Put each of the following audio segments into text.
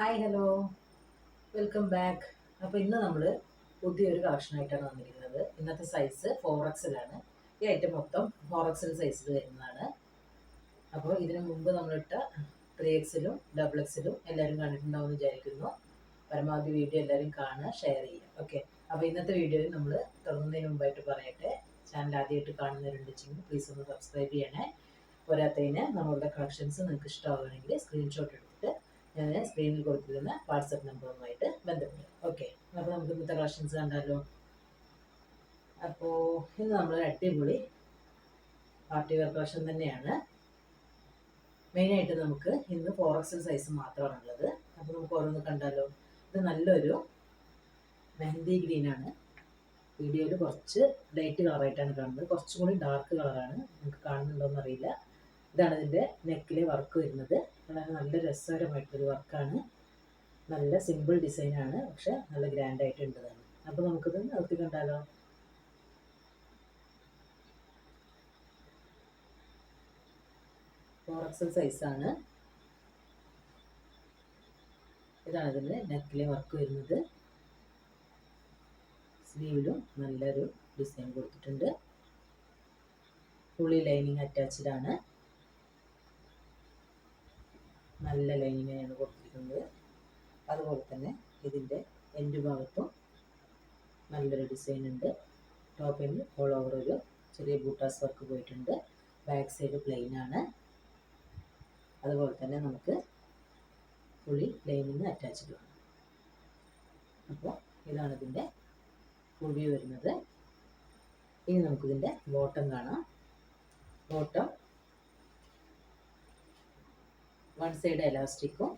Hi hello welcome back അപ്പോൾ ഇന്ന് നമ്മൾ പുതിയൊരു കളക്ഷനായിട്ടാണ് വന്നിരിക്കുന്നത്. ഇന്നത്തെ സൈസ് ഫോർ എക്സലാണ് ഈ ഐറ്റം മൊത്തം ഫോർ എക്സൽ സൈസിൽ വരുന്നതാണ്. അപ്പോൾ ഇതിനു മുമ്പ് നമ്മളിട്ട ത്രീ എക്സിലും ഡബിൾ എക്സിലും എല്ലാവരും കണ്ടിട്ടുണ്ടാവും വിചാരിക്കുന്നു. പരമാവധി വീഡിയോ എല്ലാവരും കാണുക ഷെയർ ചെയ്യുക. ഓക്കെ അപ്പോൾ ഇന്നത്തെ വീഡിയോയിൽ നമ്മൾ തുടങ്ങുന്നതിന് മുമ്പായിട്ട് പറയട്ടെ. ചാനൽ ആദ്യമായിട്ട് കാണുന്നവരുണ്ടെങ്കിൽ പ്ലീസ് ഒന്ന് സബ്സ്ക്രൈബ് ചെയ്യണേ. പോരാത്തതിന് നമ്മളുടെ കളക്ഷൻസ് നിങ്ങൾക്ക് ഇഷ്ടമാവുകയാണെങ്കിൽ സ്ക്രീൻഷോട്ട് എടുത്തിട്ട് ഞാൻ സ്ക്രീനിൽ കൊടുത്തിരുന്ന വാട്സപ്പ് നമ്പറുമായിട്ട് ബന്ധപ്പെടും. ഓക്കെ അപ്പോൾ നമുക്ക് ഇന്നത്തെ കളക്ഷൻസ് കണ്ടാലോ? അപ്പോൾ ഇന്ന് നമ്മൾ അടിപൊളി പാർട്ടി വെയർ കളക്ഷൻ തന്നെയാണ്. മെയിനായിട്ട് നമുക്ക് ഇന്ന് ഫോർ എക്സൽ സൈസ് മാത്രമാണുള്ളത് അപ്പോൾ നമുക്ക് ഓരോന്ന് കണ്ടാലോ? ഇത് നല്ലൊരു മെഹന്തി ഗ്രീൻ ആണ്. വീഡിയോയിൽ കുറച്ച് ലൈറ്റ് കളറായിട്ടാണ് കാണുന്നത്. കുറച്ചും കൂടി ഡാർക്ക് കളറാണ് നിങ്ങൾക്ക് കാണുന്നുണ്ടോ എന്നറിയില്ല ഇതാണ് ഇതിന്റെ നെക്കിലെ വർക്ക് വരുന്നത്. വളരെ നല്ല രസകരമായിട്ടൊരു വർക്കാണ്. നല്ല സിമ്പിൾ ഡിസൈനാണ് പക്ഷെ നല്ല ഗ്രാൻഡ് ആയിട്ടുണ്ട് തന്നെ അപ്പോൾ നമുക്കിത് നിർത്തി കണ്ടാലോ? ഫോർ എക്സൽ സൈസാണ് ഇതാണ് ഇതിന്റെ നെക്കിലെ വർക്ക് വരുന്നത്. സ്ലീവിലും നല്ലൊരു ഡിസൈൻ കൊടുത്തിട്ടുണ്ട്. ഫുള്ളി ലൈനിങ് അറ്റാച്ച്ഡ് ആണ്. നല്ല ലൈനിങ്ങാണ് കൊടുത്തിരിക്കുന്നത് അതുപോലെ തന്നെ ഇതിന്റെ എൻഡ് ഭാഗത്തും നല്ലൊരു ഡിസൈൻ ഉണ്ട്. ടോപ്പിൽ ഓൾ ഓവർ ഒരു ചെറിയ ബൂട്ടാസ് വർക്ക് പോയിട്ടുണ്ട്. ബാക്ക് സൈഡ് പ്ലെയിൻ ആണ്. അതുപോലെ തന്നെ നമുക്ക് ഫുള്ളി ലൈനിങ് അറ്റാച്ച്ഡ് ആണ്. അപ്പോൾ ഇതാണ് ഇതിന്റെ ഫുൾ വരുന്നത്. ഇനി നമുക്കിതിന്റെ ബോട്ടം കാണാം. ബോട്ടം വൺ സൈഡ് എലാസ്റ്റിക്കും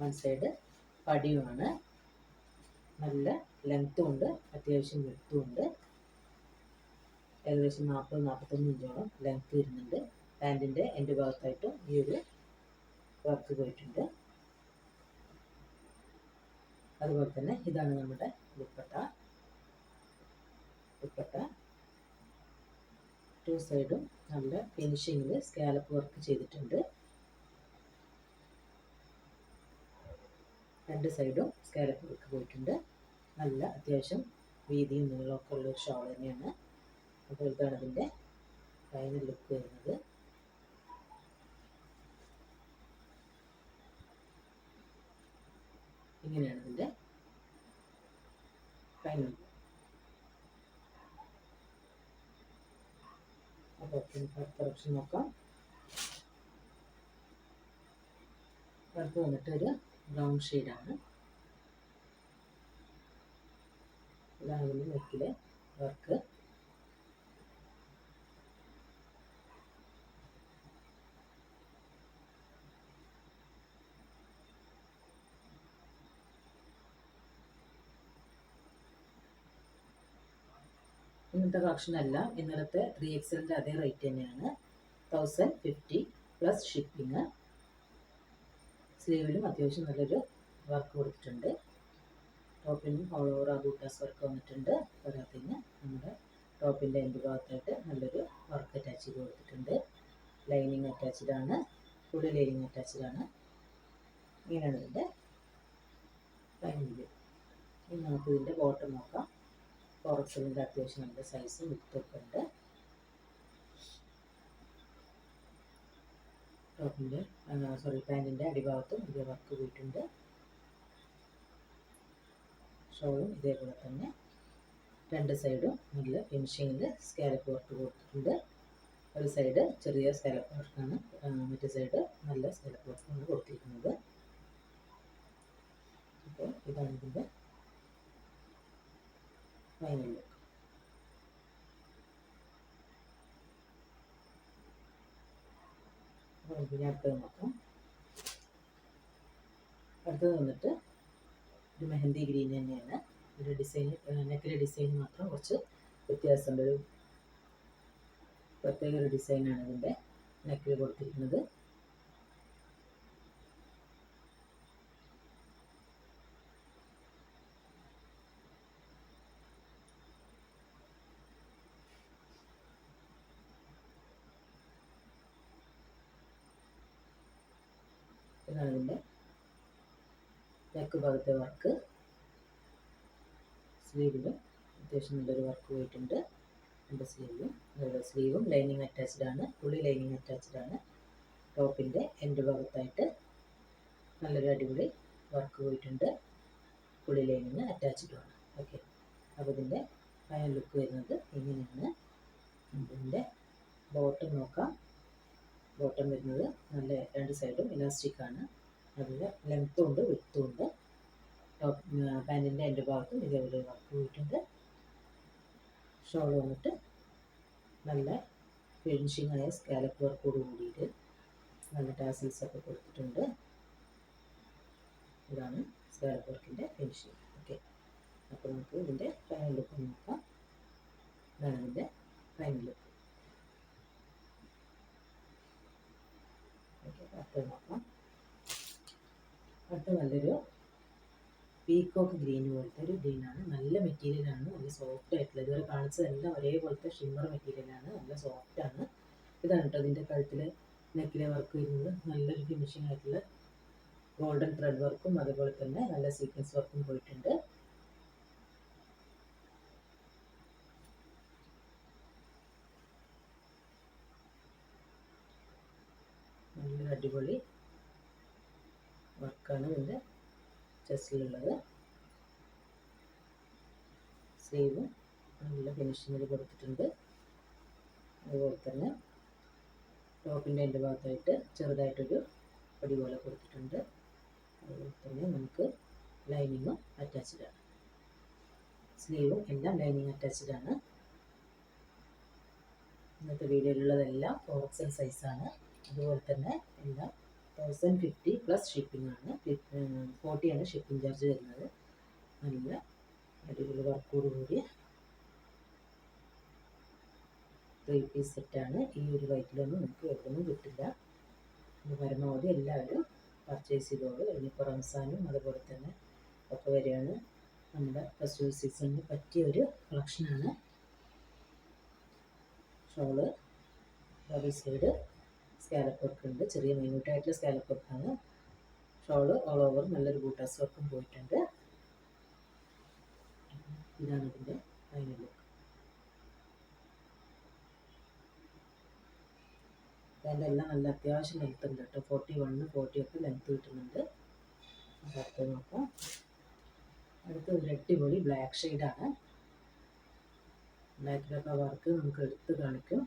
വൺ സൈഡ് പടിയുമാണ് നല്ല ലെങ്ത്തും ഉണ്ട് അത്യാവശ്യം വെട്ടും ഉണ്ട്. ഏകദേശം നാൽപ്പത് നാൽപ്പത്തൊന്ന് ഇഞ്ചോളം ലെങ്ത്ത് വരുന്നുണ്ട്. പാന്റിന്റെ എന്റെ ഭാഗത്തായിട്ടും ഈ ഒരു വർക്ക് പോയിട്ടുണ്ട്. അതുപോലെ തന്നെ ഇതാണ് നമ്മുടെ ദുപ്പട്ട. ദുപ്പട്ട ടു സൈഡും നല്ല ഫിനിഷിങ്ങിൽ സ്കാലപ്പ് വർക്ക് ചെയ്തിട്ടുണ്ട്. രണ്ട് സൈഡും സ്കാലപ്പ് വർക്ക് പോയിട്ടുണ്ട്. നല്ല അത്യാവശ്യം വീതിയും നീളമൊക്കെ ഉള്ള ഷോൾ തന്നെയാണ്. അപ്പോൾ ഇതാണ് അതിന്റെ ഫൈനൽ ലുക്ക് വരുന്നത്. ഇങ്ങനെയാണ് ഇതിന്റെ ഫൈനൽ അപ്പോൾ അടുത്ത ഓപ്ഷൻ നോക്കാം. അടുത്ത് വന്നിട്ട് ഒരു ബ്രൗൺ ഷെയ്ഡാണ് ഇതാണ് നെക്കിലെ വർക്ക് ഇന്നത്തെ കളക്ഷൻ അല്ല. ഇന്നലത്തെ ത്രീ എക്സലിന്റെ അതേ റേറ്റ് തന്നെയാണ്. തൗസൻഡ് ഫിഫ്റ്റി പ്ലസ് ഷിപ്പിങ് സ്ലീവിലും അത്യാവശ്യം നല്ലൊരു വർക്ക് കൊടുത്തിട്ടുണ്ട്. ടോപ്പിനും ഓൾ ഓവർ ആ ബൂട്ടാസ് വർക്ക് വന്നിട്ടുണ്ട് പോരാത്തിന് നമ്മുടെ ടോപ്പിന്റെ എന്റെ ഭാഗത്തായിട്ട് നല്ലൊരു വർക്ക് അറ്റാച്ച് ചെയ്ത് കൊടുത്തിട്ടുണ്ട്. ലൈനിങ് അറ്റാച്ച്ഡ് ആണ്. ഫുൾ ലൈനിങ് അറ്റാച്ച്ഡ് ആണ്. ഇങ്ങനെയാണ് ഇതിന്റെ ഇനി നമുക്ക് ഇതിന്റെ ബോട്ടം നോക്കാം. ഫോറക്സലിന്റെ അത്യാവശ്യം നല്ല സൈസും വിത്തൊക്കെ ഉണ്ട്. ടോപ്പിന്റെ സോറി പാന്റിന്റെ അടിഭാഗത്തും ഇതേ വർക്ക് പോയിട്ടുണ്ട്. ഷോളും ഇതേപോലെ തന്നെ രണ്ട് സൈഡും നല്ല ഫിനിഷിങ്ങിൽ സ്കാലപ്പ് വർക്ക് കൊടുത്തിട്ടുണ്ട്. ഒരു സൈഡ് ചെറിയ സ്കാലപ്പ് വർക്കാണ് മറ്റേ സൈഡ് നല്ല സ്കാലപ്പ് വർക്കാണ് കൊടുത്തിരിക്കുന്നത്. അപ്പോൾ ഇതാണ് ഇതിന്റെ ഫൈനൽ ഇനി അടുത്തത് നോക്കാം അടുത്തത് വന്നിട്ട് ഒരു മെഹന്തി ഗ്രീൻ തന്നെയാണ്. ഒരു ഡിസൈൻ നെക്കിലെ ഡിസൈൻ മാത്രം കുറച്ച് വ്യത്യാസമുണ്ട്. ഒരു പ്രത്യേക ഒരു ഡിസൈനാണ് ഇതിന്റെ നെക്കിൽ കൊടുത്തിരിക്കുന്നത്. ഇതാണ് ഇതിന്റെ നെക്ക് ഭാഗത്തെ വർക്ക്. സ്ലീവിലും അത്യാവശ്യം നല്ലൊരു വർക്ക് പോയിട്ടുണ്ട്. എന്റെ സ്ലീവും അതുപോലെ സ്ലീവും ലൈനിങ് അറ്റാച്ച്ഡ് ആണ്. ഫുള്ളി ലൈനിങ് അറ്റാച്ച്ഡ് ആണ്. ടോപ്പിന്റെ എന്റെ ഭാഗത്തായിട്ട് നല്ലൊരു അടിപൊളി വർക്ക് പോയിട്ടുണ്ട്. ഫുള്ളി ലൈനിങ് അറ്റാച്ച്ഡ് ആണ്. ഓക്കെ. അപ്പോൾ ഇതിന്റെ ഫൈനൽ ലുക്ക് വരുന്നത് ഇങ്ങനെയാണ്. ഇതിന്റെ ബോട്ടം നോക്കാം. ബോട്ടം വരുന്നത് നല്ല രണ്ട് സൈഡും ഇലാസ്റ്റിക് ആണ്. അതിൽ ലെങ്ത്തും ഉണ്ട് വിത്തും ഉണ്ട്. ടോപ്പ് പാന്റിന്റെ എന്റെ ഭാഗത്തും ഇതേപോലെ വർക്ക് പോയിട്ടുണ്ട്. ഷോൾ വന്നിട്ട് നല്ല ഫിനിഷിംഗ് ആയ സ്കാലപ്പ് വർക്കോട് കൂടിയിട്ട് നല്ല ടാസിൽസ് ഒക്കെ കൊടുത്തിട്ടുണ്ട്. ഇതാണ് സ്കാലപ്പ് വർക്കിന്റെ ഫിനിഷിങ് ഓക്കെ അപ്പോൾ നമുക്ക് ഇതിന്റെ ഫൈനൽ ലുക്ക് നോക്കാം. ഇതാണ് ഇതിന്റെ ഫൈനൽ ലുക്ക് അടുത്ത നോക്കാം അടുത്ത നല്ലൊരു പീക്കോക്ക് ഗ്രീൻ പോലത്തെ ഒരു ഗ്രീനാണ് നല്ല മെറ്റീരിയലാണ് നല്ല സോഫ്റ്റ് ആയിട്ടുള്ള ഇതുവരെ കാണിച്ചതെല്ലാം ഒരേപോലത്തെ ഷിമ്മർ മെറ്റീരിയലാണ് നല്ല സോഫ്റ്റ് ആണ്. ഇതാണ് കേട്ടോ ഇതിന്റെ കഴുത്തിൽ നെക്കിലെ വർക്ക് വരുന്നത്. നല്ലൊരു ഫിനിഷിംഗ് ആയിട്ടുള്ള ഗോൾഡൻ ത്രെഡ് വർക്കും അതുപോലെ തന്നെ നല്ല സീക്വൻസ് വർക്കും പോയിട്ടുണ്ട് നല്ലൊരു അടിപൊളി വർക്കാണ് ഇതിന്റെ ചെസ്റ്റിലുള്ളത് സ്ലീവും നല്ല ഫിനിഷിങ്ങിൽ കൊടുത്തിട്ടുണ്ട്. അതുപോലെ തന്നെ ടോപ്പിന്റെ എന്റെ ഭാഗത്തായിട്ട് ചെറുതായിട്ടൊരു പടി പോലെ കൊടുത്തിട്ടുണ്ട്. അതുപോലെ തന്നെ നമുക്ക് ലൈനിങ്ങും അറ്റാച്ച്ഡാണ് സ്ലീവും എല്ലാം ലൈനിങ് അറ്റാച്ച്ഡാണ് ഇന്നത്തെ വീഡിയോയിലുള്ളതെല്ലാം എക്സൽ സൈസാണ് അതുപോലെ തന്നെ എല്ലാം തൗസൻഡ് ഫിഫ്റ്റി പ്ലസ് ഷിപ്പിംഗ് ആണ് ഫോർട്ടിയാണ് ഷിപ്പിംഗ് ചാർജ് വരുന്നത്. നല്ല അടിപൊളി വർക്കോട് കൂടി. ത്രീ പീസ് സെറ്റാണ് ഈ ഒരു വൈറ്റിലൊന്നും നിങ്ങൾക്ക് എവിടെയൊന്നും കിട്ടില്ല. പരമാവധി എല്ലാവരും പർച്ചേസ് ചെയ്തോളൂ. ഇനിയിപ്പോൾ റംസാനും അതുപോലെ തന്നെ ഒക്കെ വരികയാണ്. നമ്മുടെ ഫെസ്റ്റിവൽ സീസണിന് പറ്റിയ ഒരു കളക്ഷനാണ് shawl double side scallop work ഉണ്ട്. ചെറിയ മൈന്യൂട്ടായിട്ടുള്ള സ്കാലപ്പ് വർക്കാണ് ഷോൾ ഓൾ ഓവർ നല്ലൊരു ബൂട്ടാസ് വർക്കും പോയിട്ടുണ്ട്. ഇതാണ് ഇതിന്റെ ഫൈനൽ ലുക്ക് അതിന്റെ എല്ലാം നല്ല അത്യാവശ്യം ലെങ്ത് ഉണ്ട് കേട്ടോ. ഫോർട്ടി വണ്ണ് ഫോർട്ടി ഒക്കെ ലെങ്ത് കിട്ടുന്നുണ്ട് അടുത്ത് നോക്കാം. അടുത്ത ഒരു അടിപൊളി ബ്ലാക്ക് ഷെയ്ഡാണ് ബ്ലാക്കിലൊക്കെ വർക്ക് നമുക്ക് എടുത്ത് കാണിക്കും.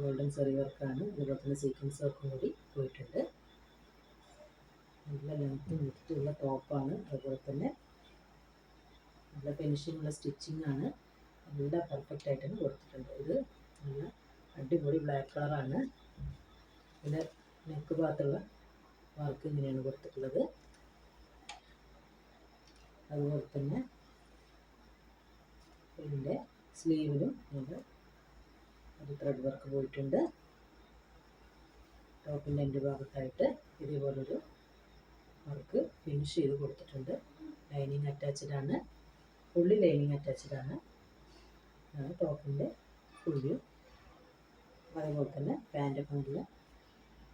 ഗോൾഡൻ സെറി വർക്കാണ് അതുപോലെ തന്നെ സീക്വൻസ് വർക്കും കൂടി പോയിട്ടുണ്ട്. നല്ല ലെങ്ത്തും മുത്തുള്ള ടോപ്പാണ് അതുപോലെ തന്നെ നല്ല ഫിനിഷിങ്ങുള്ള സ്റ്റിച്ചിങ് ആണ്. എല്ലാം പെർഫെക്റ്റ് ആയിട്ടാണ് കൊടുത്തിട്ടുണ്ട്. ഇത് നല്ല അടിപൊളി ബ്ലാക്ക് കളറാണ് ഇതിന്റെ നെക്ക് ഭാഗത്തുള്ള വർക്ക് ഇങ്ങനെയാണ് കൊടുത്തിട്ടുള്ളത്. അതുപോലെ തന്നെ ഇതിന്റെ സ്ലീവിലും നല്ല ഒരു ത്രെഡ് വർക്ക് പോയിട്ടുണ്ട്. ടോപ്പിന്റെ എന്റെ ഭാഗത്തായിട്ട് ഇതേപോലൊരു വർക്ക് ഫിനിഷ് ചെയ്ത് കൊടുത്തിട്ടുണ്ട്. ലൈനിങ് അറ്റാച്ച്ഡ് ആണ്. ഫുള്ളി ലൈനിങ് അറ്റാച്ച്ഡ് ആണ്. ആണ് ടോപ്പിന്റെ ഫുള്ളി അതേപോലെ തന്നെ പാന്റ് നല്ല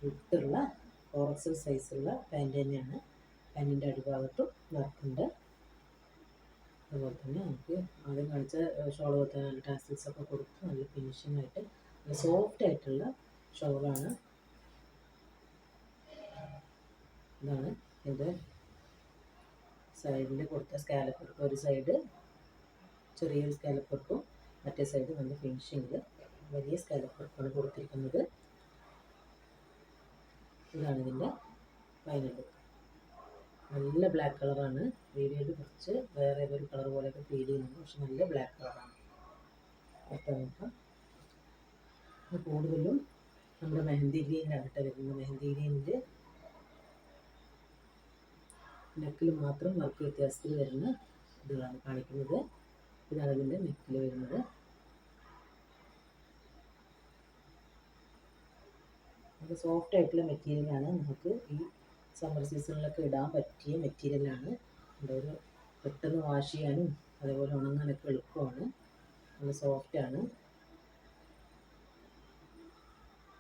വിട്ടുള്ള ഫോറക്സൽ സൈസുള്ള പാന്റ് തന്നെയാണ്. പാന്റിന്റെ അടിഭാഗത്തും വർക്കുണ്ട് അതുപോലെ തന്നെ നമുക്ക് ആദ്യം കാണിച്ച ഷോൾ പോലത്തെ നല്ല ടാസിൽസ് ഒക്കെ കൊടുത്ത് നല്ല ഫിനിഷിംഗ് ആയിട്ട് നല്ല സോഫ്റ്റ് ആയിട്ടുള്ള ഷോളാണ് ഇതാണ് ഇതിന്റെ സൈഡിൽ കൊടുത്ത സ്കാലപ്പ് വർക്ക് ഒരു സൈഡ് ചെറിയൊരു സ്കാലപ്പ് വർക്കും മറ്റേ സൈഡ് നല്ല ഫിനിഷിങ്ങിൽ വലിയ സ്കാലപ്പ് വർക്കാണ് കൊടുത്തിരിക്കുന്നത്. ഇതാണ് ഇതിന്റെ ഫൈനൽ നല്ല ബ്ലാക്ക് കളറാണ് വീഡിയോയിൽ കുറച്ച് വേറെ ഒരു കളർ പോലെയൊക്കെ ഫീൽ ചെയ്യുന്നുണ്ട്. പക്ഷെ നല്ല ബ്ലാക്ക് കളറാണ് അടുത്ത നോക്കാം കൂടുതലും നമ്മുടെ മെഹന്തി ഗ്രീനിലാണ് കേട്ടോ വരുന്നത്. മെഹന്തി ഗ്രീനിൽ നെക്കിൽ മാത്രം വർക്ക് വ്യത്യാസത്തിൽ വരുന്ന ഇതുകളാണ് കാണിക്കുന്നത്. ഇതാണ് ഇതിന്റെ നെക്കിൽ വരുന്നത് സോഫ്റ്റ് ആയിട്ടുള്ള മെറ്റീരിയലാണ് നമുക്ക് ഈ സമ്മർ സീസണിലൊക്കെ ഇടാൻ പറ്റിയ മെറ്റീരിയലാണ് ഒരു പെട്ടെന്ന് വാഷ് ചെയ്യാനും അതേപോലെ ഉണങ്ങാനൊക്കെ എളുപ്പമാണ്. നല്ല സോഫ്റ്റാണ്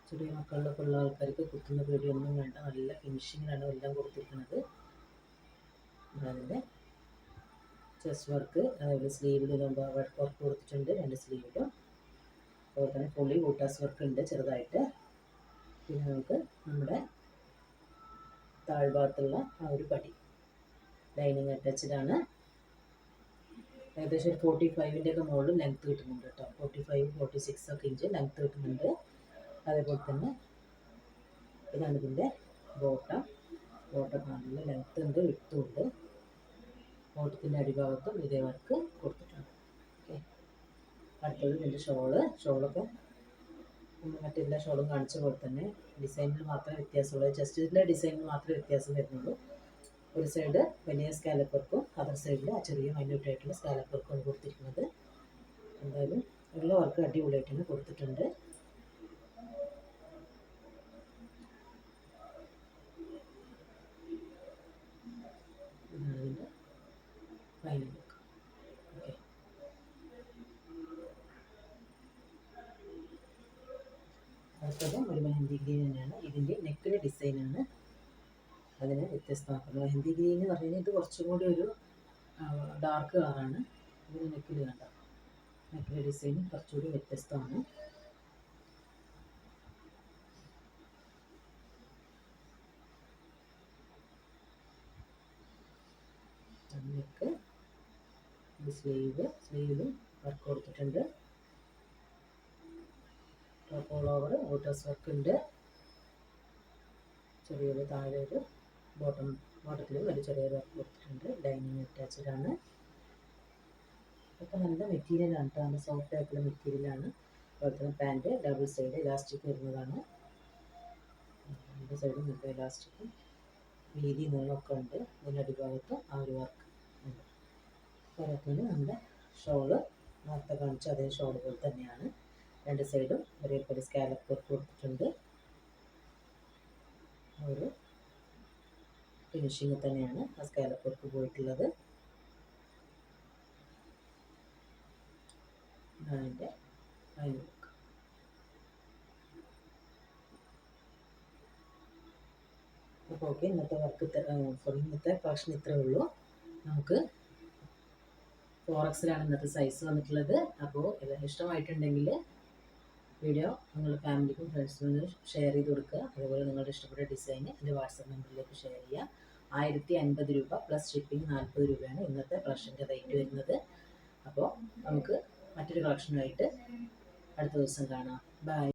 ചെറിയ മക്കളിലൊക്കെ ഉള്ള ആൾക്കാർക്ക് കുത്തുന്ന പേടിയൊന്നും വേണ്ട. നല്ല ഫിനിഷിങ്ങിലാണ് എല്ലാം കൊടുത്തിരിക്കുന്നത്. അതിന്റെ ചെസ് വർക്ക് അതുപോലെ സ്ലീവിൽ വർക്ക് കൊടുത്തിട്ടുണ്ട്. രണ്ട് സ്ലീവിലും അതുപോലെ തന്നെ ഫുള്ളി ബൂട്ടാസ് വർക്ക് ഉണ്ട് ചെറുതായിട്ട്. പിന്നെ നമുക്ക് നമ്മുടെ താഴ്ഭാഗത്തുള്ള ആ ഒരു പടി. ലൈനിങ് അറ്റാച്ച്ഡ് ആണ്. ഏകദേശം ഒരു ഫോർട്ടി ഫൈവിന്റെ ഒക്കെ മുകളിൽ ലെങ്ത് കിട്ടുന്നുണ്ട് കേട്ടോ. ഫോർട്ടി ഫൈവ് ഫോർട്ടി സിക്സ് ഒക്കെ ഇഞ്ച് ലെങ്ത് കിട്ടുന്നുണ്ട്. അതേപോലെ തന്നെ ഇതാണ് ഇതിന്റെ ബോട്ടം ബോട്ടം നല്ല ലെങ്ത് ഉണ്ട് വിട്ടും ഉണ്ട്. ബോട്ടത്തിന്റെ അടിഭാഗത്തും ഇതേ വർക്ക് കൊടുത്തിട്ടുണ്ട്. ഓക്കെ അടുത്തത് ഇതിന്റെ ഷോൾ ഷോളൊക്കെ മറ്റെല്ലാ ഷോളും കാണിച്ച പോലെ തന്നെ. ഡിസൈനിൽ മാത്രമേ വ്യത്യാസമുള്ളൂ. ജസ്റ്റിലെ ഡിസൈനിൽ മാത്രമേ വ്യത്യാസം വരുന്നുള്ളൂ. ഒരു സൈഡ് വലിയ സ്കാലപ്പ് വർക്കും അതർ സൈഡിൽ ആ ചെറിയ മൈന്യൂട്ട് ആയിട്ടുള്ള സ്കാലപ്പ് വർക്കും കൊടുത്തിരിക്കുന്നത്. എന്തായാലും ഉള്ള വർക്ക് അടിപൊളിയായിട്ട് തന്നെ കൊടുത്തിട്ടുണ്ട് ഒരു മെഹന്തി ഗ്രീൻ തന്നെയാണ്. ഇതിന്റെ നെക്കിന്റെ ഡിസൈനാണ് അതിനെ വ്യത്യസ്തമാക്കുന്നത് മെഹന്തി ഗ്രീൻ എന്ന് പറഞ്ഞാൽ ഇത് കുറച്ചും കൂടി ഒരു ഡാർക്ക് കളറാണ് ഇതിന് നെക്കിൽ കണ്ട നെക്കിലെ ഡിസൈൻ കുറച്ചുകൂടി വ്യത്യസ്തമാണ്. നെക്ക് സ്ലീവ് സ്ലീവിലും വർക്ക് കൊടുത്തിട്ടുണ്ട്. Top all over outers work ഉണ്ട്. ചെറിയൊരു താഴെ ഒരു ബോട്ടം ബോട്ടത്തിൽ ഒരു ചെറിയൊരു വർക്ക് കൊടുത്തിട്ടുണ്ട്. ലൈനിങ് അറ്റാച്ച്ഡ് ആണ്. ഇതൊക്കെ നല്ല മെറ്റീരിയലാണ് കേട്ടോ നല്ല സോഫ്റ്റ് ആയിട്ടുള്ള മെറ്റീരിയലാണ് അതുപോലെ തന്നെ പാന്റ് ഡബിൾ സൈഡ് ഇലാസ്റ്റിക് വരുന്നതാണ്. രണ്ട് സൈഡും നല്ല ഇലാസ്റ്റിക്കും വീതി നീളമൊക്കെ ഉണ്ട്. അതിന്റെ അടിഭാഗത്ത് ആ ഒരു വർക്ക് ഉണ്ട്. അതുപോലെ നമ്മുടെ ഷോൾ നേരത്തെ കാണിച്ച അതേ ഷോൾ പോലെ തന്നെയാണ്. രണ്ട് സൈഡും ഒരേപോലെ സ്കാലപ്പ് വർക്ക് കൊടുത്തിട്ടുണ്ട്. ഒരു ഫിനിഷിങ് തന്നെയാണ് ആ സ്കാലപ്പ് വർക്ക് പോയിട്ടുള്ളത്. അതിന്റെ അപ്പോൾ ഓക്കെ ഇന്നത്തെ വർക്ക് സോറി ഇന്നത്തെ ഫാഷൻ ഇത്രയേ ഉള്ളൂ. നമുക്ക് ഫോറക്സിലാണ് ഇന്നത്തെ സൈസ് വന്നിട്ടുള്ളത്. അപ്പോൾ എല്ലാം ഇഷ്ടമായിട്ടുണ്ടെങ്കിൽ വീഡിയോ നിങ്ങളുടെ ഫാമിലിക്കും ഫ്രണ്ട്സിനും ഷെയർ ചെയ്ത് കൊടുക്കുക. അതുപോലെ നിങ്ങളുടെ ഇഷ്ടപ്പെട്ട ഡിസൈൻ എന്റെ വാട്സപ്പ് നമ്പറിലേക്ക് ഷെയർ ചെയ്യുക. ആയിരത്തി അൻപത് രൂപ പ്ലസ് ഷിപ്പിംഗ് നാൽപ്പത് രൂപയാണ് ഇന്നത്തെ കളക്ഷന്റെ റേറ്റ് വരുന്നത്. അപ്പോൾ നമുക്ക് മറ്റൊരു കളക്ഷനുമായിട്ട് അടുത്ത ദിവസം കാണാം. ബൈ